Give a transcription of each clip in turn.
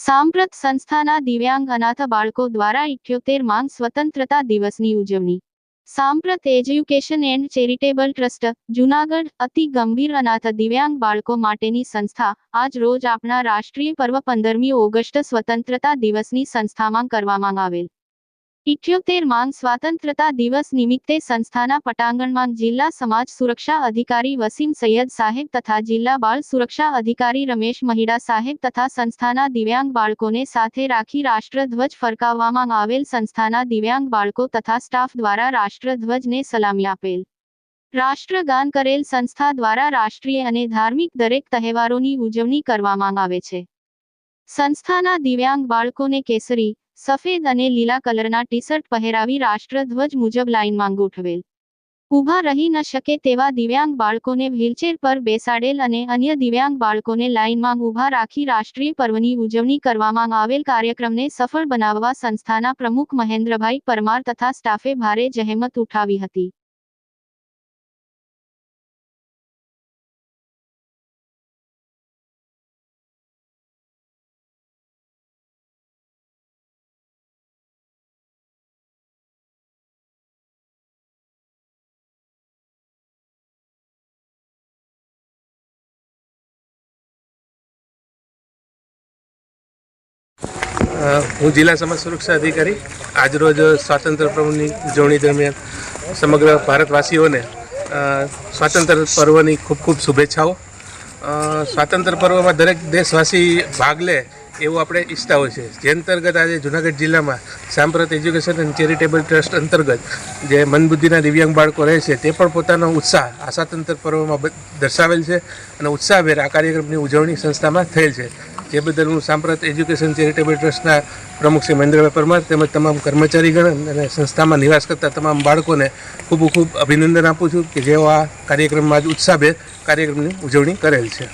સાંપ્રત સંસ્થાના દિવ્યાંગ અનાથ બાળકો દ્વારા ઇઠ્યોતેરમાં સ્વતંત્રતા દિવસની ઉજવણી. Samprat education and charitable trust, Junagadh, અતિ ગંભીર અનાથ દિવ્યાંગ બાળકો માટેની સંસ્થા, આજ રોજ આપણા રાષ્ટ્રીય પર્વ પંદરમી ઓગસ્ટ સ્વતંત્રતા દિવસની સંસ્થામાં કરવામાં આવેલ. ઇઠ્યોતેર માંગ સ્વાતંત્રતા દિવસ નિમિત્તે સંસ્થાના પટાંગણમાં જિલ્લા સમાજ સુરક્ષા અધિકારી વસીમ સૈયદ સાહેબ તથા જિલ્લા બાળ સુરક્ષા અધિકારી રમેશ મહિડા સાહેબ તથા સંસ્થાના દિવ્યાંગ બાળકોને સાથે રાખી રાષ્ટ્રધ્વજ ફરકાવવામાં આવેલ સંસ્થાના દિવ્યાંગ બાળકો તથા સ્ટાફ દ્વારા રાષ્ટ્રધ્વજને સલામી આપેલ. રાષ્ટ્રગાન કરેલ સંસ્થા દ્વારા રાષ્ટ્રીય અને ધાર્મિક દરેક તહેવારોની ઉજવણી કરવામાં આવે છે. સંસ્થાના દિવ્યાંગ બાળકોને કેસરી સફેદ અને લીલા કલરના ટી શર્ટ પહેરાવી રાષ્ટ્રધ્વજ મુજબ લાઇનમાં ગોઠવેલ ઊભા રહી ન શકે તેવા દિવ્યાંગ બાળકોને વ્હીલચેર પર બેસાડેલ અને અન્ય દિવ્યાંગ બાળકોને લાઇનમાં ઊભા રાખી રાષ્ટ્રીય પર્વની ઉજવણી કરવામાં આવેલ કાર્યક્રમને સફળ બનાવવા સંસ્થાના પ્રમુખ મહેન્દ્રભાઈ પરમાર તથા સ્ટાફે ભારે જહેમત ઉઠાવી હતી. હું જિલ્લા સમાજ સુરક્ષા અધિકારી. આજરોજ સ્વાતંત્ર્ય પર્વની ઉજવણી દરમિયાન સમગ્ર ભારતવાસીઓને સ્વાતંત્ર્ય પર્વની ખૂબ ખૂબ શુભેચ્છાઓ. સ્વાતંત્ર્ય પર્વમાં દરેક દેશવાસી ભાગ લે એવું આપણે ઈચ્છતા હોય છે. જે અંતર્ગત આજે જુનાગઢ જિલ્લામાં સાંપ્રત એજ્યુકેશન એન્ડ ચેરિટેબલ ટ્રસ્ટ અંતર્ગત જે મનબુદ્ધિના દિવ્યાંગ બાળકો રહે છે, તે પણ પોતાનો ઉત્સાહ આ સ્વાતંત્ર્ય પર્વમાં દર્શાવેલ છે અને ઉત્સાહભેર આ કાર્યક્રમની ઉજવણી સંસ્થામાં થયેલ છે. જે બદલ હું સાંપ્રત એજ્યુકેશન ચેરિટેબલ ટ્રસ્ટના પ્રમુખ શ્રી મહેન્દ્રભાઈ પરમાર તેમજ તમામ કર્મચારીગણ અને સંસ્થામાં નિવાસ કરતા તમામ બાળકોને ખૂબ ખૂબ અભિનંદન આપું છું કે જેઓ આ કાર્યક્રમમાં જ ઉત્સાહભેર કાર્યક્રમની ઉજવણી કરેલ છે.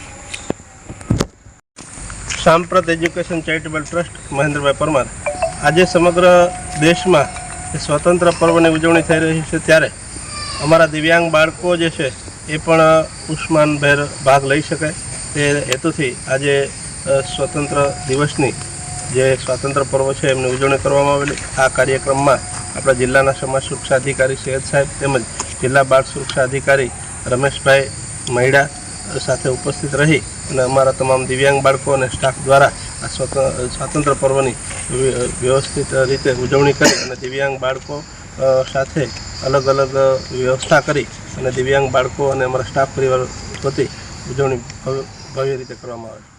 Samprat education charitable trust Mahendrabhai Parmar આજે સમગ્ર દેશમાં સ્વતંત્ર પર્વની ઉજવણી થઈ રહી છે ત્યારે અમારા દિવ્યાંગ બાળકો જે છે એ પણ ઉષ્માનભેર ભાગ લઈ શકે તે હેતુથી આજે સ્વતંત્ર દિવસની જે સ્વાતંત્ર્ય પર્વ છે, એમની ઉજવણી કરવામાં આવેલી. આ કાર્યક્રમમાં આપણા જિલ્લાના સમાજ સુરક્ષા અધિકારી સૈયદ સાહેબ તેમજ જિલ્લા બાળ સુરક્ષા અધિકારી રમેશભાઈ મહિડા સાથે ઉપસ્થિત રહી અને અમારા તમામ દિવ્યાંગ બાળકો અને સ્ટાફ દ્વારા આ સ્વત- સ્વાતંત્ર્ય પર્વની વ્ય- વ્યવસ્થિત રીતે ઉજવણી કરી અને દિવ્યાંગ બાળકો સાથે અલગ અલગ વ્યવસ્થા કરી અને દિવ્યાંગ બાળકો અને અમારા સ્ટાફ પરિવાર વતી ઉજવણી ભવ્ય ભવ્ય રીતે કરવામાં આવે.